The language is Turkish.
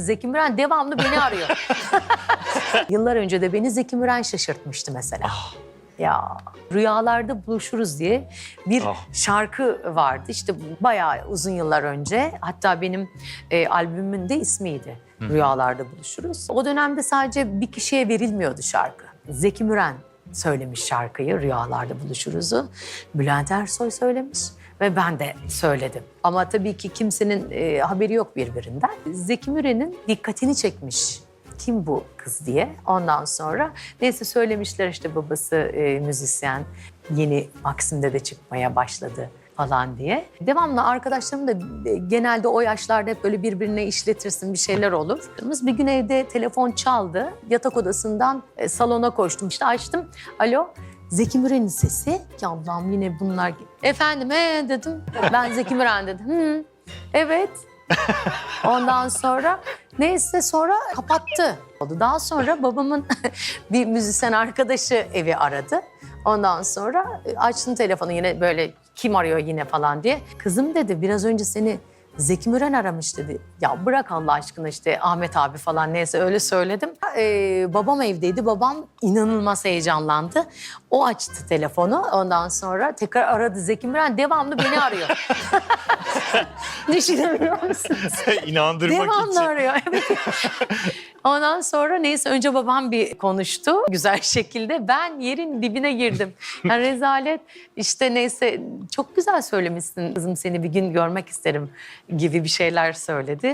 Zeki Müren devamlı beni arıyor. Yıllar önce de beni Zeki Müren şaşırtmıştı mesela. Ya rüyalarda buluşuruz diye bir Ah. şarkı vardı. İşte bayağı uzun yıllar önce. Hatta benim e, albümümün de ismiydi. Rüyalarda buluşuruz. O dönemde sadece bir kişiye verilmiyordu şarkı. Zeki Müren söylemiş şarkıyı Rüyalarda Buluşuruz'u. Bülent Ersoy söylemiş ve ben de söyledim. Ama tabii ki kimsenin e, haberi yok birbirinden. Zeki Müren'in dikkatini çekmiş kim bu kız diye. Ondan sonra neyse söylemişler işte babası e, müzisyen yeni Maxim'de de çıkmaya başladı falan diye. Devamlı arkadaşlarım da e, genelde o yaşlarda hep böyle birbirine işletirsin bir şeyler olur. Bir gün evde telefon çaldı. Yatak odasından e, salona koştum. İşte açtım. Alo. Zeki Müren'in sesi. Ya Allah'ım yine bunlar. Efendim he dedim. Ben Zeki Müren dedim. Hı. Evet. Ondan sonra neyse sonra kapattı. Daha sonra babamın bir müzisyen arkadaşı evi aradı. Ondan sonra e, açtım telefonu yine böyle kim arıyor yine falan diye. Kızım dedi biraz önce seni Zeki Müren aramış dedi. Ya bırak Allah aşkına işte Ahmet abi falan neyse öyle söyledim. Ee, babam evdeydi. Babam inanılmaz heyecanlandı. O açtı telefonu. Ondan sonra tekrar aradı Zeki Müren. Devamlı beni arıyor. Düşünebiliyor musunuz? İnandırmak Devamlı için. arıyor. Evet. Ondan sonra neyse önce babam bir konuştu güzel şekilde. Ben yerin dibine girdim. Yani rezalet işte neyse çok güzel söylemişsin kızım seni bir gün görmek isterim gibi bir şeyler söyledi.